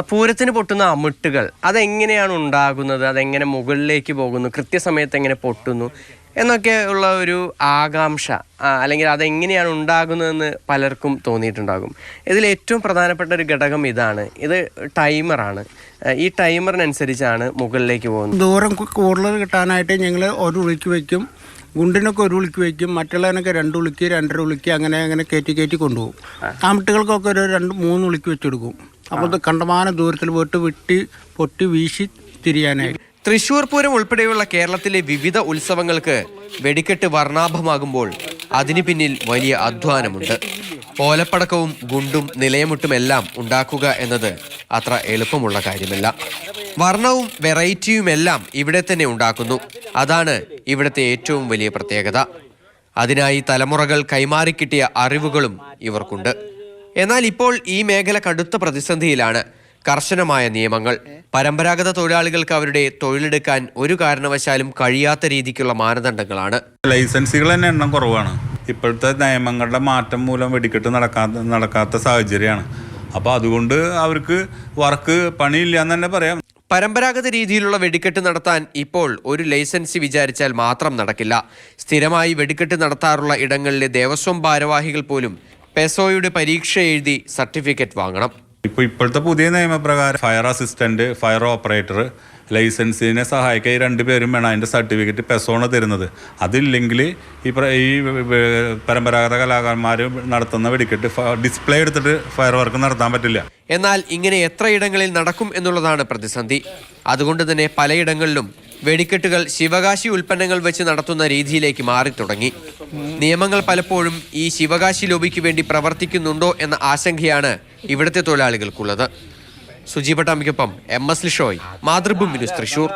പൂരത്തിന് പൊട്ടുന്ന അമിട്ടുകൾ അതെങ്ങനെയാണ് ഉണ്ടാകുന്നത്? അതെങ്ങനെ മുകളിലേക്ക് പോകുന്നു? കൃത്യസമയത്ത് എങ്ങനെ പൊട്ടുന്നു? എന്നൊക്കെ ഉള്ള ഒരു ആകാംക്ഷ അല്ലെങ്കിൽ അതെങ്ങനെയാണ് ഉണ്ടാകുന്നതെന്ന് പലർക്കും തോന്നിയിട്ടുണ്ടാകും. ഇതിൽ ഏറ്റവും പ്രധാനപ്പെട്ട ഒരു ഘടകം ഇതാണ്. ഇത് ടൈമറാണ് ഈ ടൈമറിനനുസരിച്ചാണ് മുകളിലേക്ക് പോകുന്നത്. ദൂരം കൂടുതൽ കിട്ടാനായിട്ട് ഞങ്ങൾ ഒരു ഉളിക്ക് വയ്ക്കും. ഗുണ്ടിനൊക്കെ ഒരു ഉളിക്ക് വയ്ക്കും. മറ്റുള്ളതിനൊക്കെ രണ്ട് ഉളിക്ക് രണ്ടര ഉളിക്ക് അങ്ങനെ അങ്ങനെ കയറ്റി കയറ്റി കൊണ്ടുപോകും. ആമിട്ടുകൾക്കൊക്കെ ഒരു രണ്ട് മൂന്ന് ഉളിക്ക് വെച്ചെടുക്കും. അപ്പോൾ കണ്ടമാനം ദൂരത്തിൽ പോയിട്ട് വെട്ടി പൊട്ടി വീശി തിരിയാനായിട്ട്. തൃശൂർ പൂരം ഉൾപ്പെടെയുള്ള കേരളത്തിലെ വിവിധ ഉത്സവങ്ങൾക്ക് വെടിക്കെട്ട് വർണാഭമാകുമ്പോൾ അതിന് പിന്നിൽ വലിയ അധ്വാനമുണ്ട്. ഓലപ്പടക്കവും ഗുണ്ടും നിലയമുട്ടുമെല്ലാം ഉണ്ടാക്കുക എന്നത് അത്ര എളുപ്പമുള്ള കാര്യമല്ല. വർണവും വെറൈറ്റിയുമെല്ലാം ഇവിടെ തന്നെ ഉണ്ടാക്കുന്നു. അതാണ് ഇവിടുത്തെ ഏറ്റവും വലിയ പ്രത്യേകത. അതിനായി തലമുറകൾ കൈമാറിക്കിട്ടിയ അറിവുകളും ഇവർക്കുണ്ട്. എന്നാൽ ഇപ്പോൾ ഈ മേഖല കടുത്ത പ്രതിസന്ധിയിലാണ്. കർശനമായ നിയമങ്ങൾ. പരമ്പരാഗത തൊഴിലാളികൾക്ക് അവരുടെ തൊഴിലെടുക്കാൻ ഒരു കാരണവശാലും കഴിയാത്ത രീതിക്കുള്ള മാനദണ്ഡങ്ങളാണ്. ലൈസൻസുകൾ തന്നെ എണ്ണം കുറവാണ്. ഇപ്പോഴത്തെ നിയമങ്ങളുടെ മാറ്റം മൂലം വെടിക്കെട്ട് നടക്കാത്ത നടക്കാത്ത സാഹചര്യമാണ്. അപ്പോൾ അതുകൊണ്ട് അവർക്ക് വർക്ക് പണിയില്ല എന്ന് തന്നെ പറയാം. പരമ്പരാഗത രീതിയിലുള്ള വെടിക്കെട്ട് നടത്താൻ ഇപ്പോൾ ഒരു ലൈസൻസ് വിചാരിച്ചാൽ മാത്രം നടക്കില്ല. സ്ഥിരമായി വെടിക്കെട്ട് നടത്താറുള്ള ഇടങ്ങളിലെ ദേവസ്വം ഭാരവാഹികൾ പോലും പെസോയുടെ പരീക്ഷ എഴുതി സർട്ടിഫിക്കറ്റ് വാങ്ങണം. ഇപ്പോൾ ഇപ്പോഴത്തെ പുതിയ നിയമപ്രകാരം ഫയർ അസിസ്റ്റന്റ് ഫയർ ഓപ്പറേറ്റർ ലൈസൻസിനെ സഹായിക്കാൻ ഈ രണ്ട് പേരും വേണം അതിന്റെ സർട്ടിഫിക്കറ്റ് പെസോണ് തരുന്നത്. അതില്ലെങ്കിൽ ഈ ഈ പരമ്പരാഗത കലാകാരന്മാർ നടത്തുന്ന വെടിക്കെട്ട് ഡിസ്പ്ലേ എടുത്തിട്ട് ഫയർ വർക്ക് നടത്താൻ പറ്റില്ല. എന്നാൽ ഇങ്ങനെ എത്ര ഇടങ്ങളിൽ നടക്കും എന്നുള്ളതാണ് പ്രതിസന്ധി. അതുകൊണ്ട് തന്നെ പലയിടങ്ങളിലും വെടിക്കെട്ടുകൾ ശിവകാശി ഉൽപ്പന്നങ്ങൾ വെച്ച് നടത്തുന്ന രീതിയിലേക്ക് മാറി തുടങ്ങി നിയമങ്ങൾ പലപ്പോഴും ഈ ശിവകാശി ലോബിക്ക് വേണ്ടി പ്രവർത്തിക്കുന്നുണ്ടോ എന്ന ആശങ്കയാണ് ഇവിടുത്തെ തൊഴിലാളികൾക്കുള്ളത്. Suji പട്ടാമിക്കൊപ്പം M S Lishoy Mathrubhumi news Thrissur.